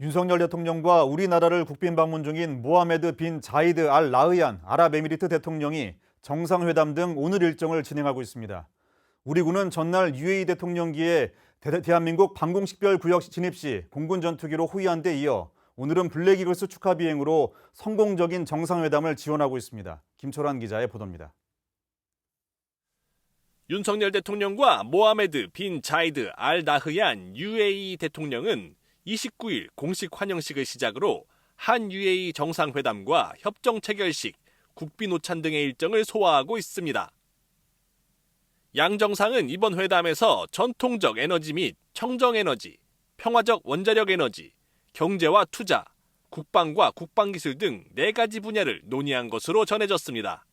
윤석열 대통령과 우리나라를 국빈 방문 중인 모하메드 빈 자이드 알 라흐얀 아랍에미리트 대통령이 정상회담 등 오늘 일정을 진행하고 있습니다. 우리 군은 전날 UAE 대통령기에 대- 대한민국 방공식별 구역 진입 시 공군 전투기로 호위한 데 이어 오늘은 블랙 이글스 축하 비행으로 성공적인 정상회담을 지원하고 있습니다. 김철환 기자의 보도입니다. 윤석열 대통령과 모하메드 빈 자이드 알 나흐얀 UAE 대통령은 29일 공식 환영식을 시작으로 한 UAE 정상회담과 협정 체결식, 국빈 오찬 등의 일정을 소화하고 있습니다. 양 정상은 이번 회담에서 전통적 에너지 및 청정 에너지, 평화적 원자력 에너지, 경제와 투자, 국방과 국방기술 등 네 가지 분야를 논의한 것으로 전해졌습니다.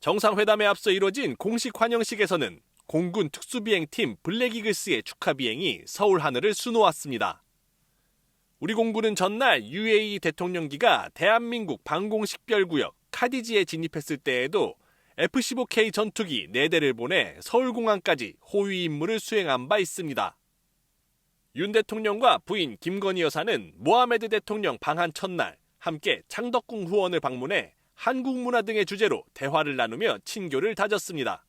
정상회담에 앞서 이뤄진 공식 환영식에서는 공군 특수비행팀 블랙이글스의 축하 비행이 서울 하늘을 수놓았습니다. 우리 공군은 전날 UAE 대통령기가 대한민국 방공식별구역 카디지에 진입했을 때에도 F-15K 전투기 4대를 보내 서울공항까지 호위 임무를 수행한 바 있습니다. 윤 대통령과 부인 김건희 여사는 모하메드 대통령 방한 첫날 함께 창덕궁 후원을 방문해 한국 문화 등의 주제로 대화를 나누며 친교를 다졌습니다.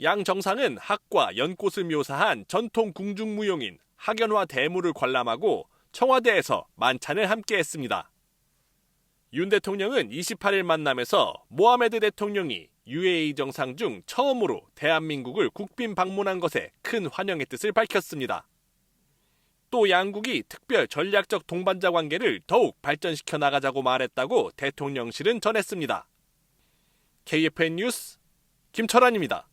양 정상은 학과 연꽃을 묘사한 전통 궁중무용인 학연화 대무를 관람하고 청와대에서 만찬을 함께 했습니다. 윤 대통령은 28일 만남에서 모하메드 대통령이 UAE 정상 중 처음으로 대한민국을 국빈 방문한 것에 큰 환영의 뜻을 밝혔습니다. 또 양국이 특별 전략적 동반자 관계를 더욱 발전시켜 나가자고 말했다고 대통령실은 전했습니다. KFN 뉴스 김철환입니다.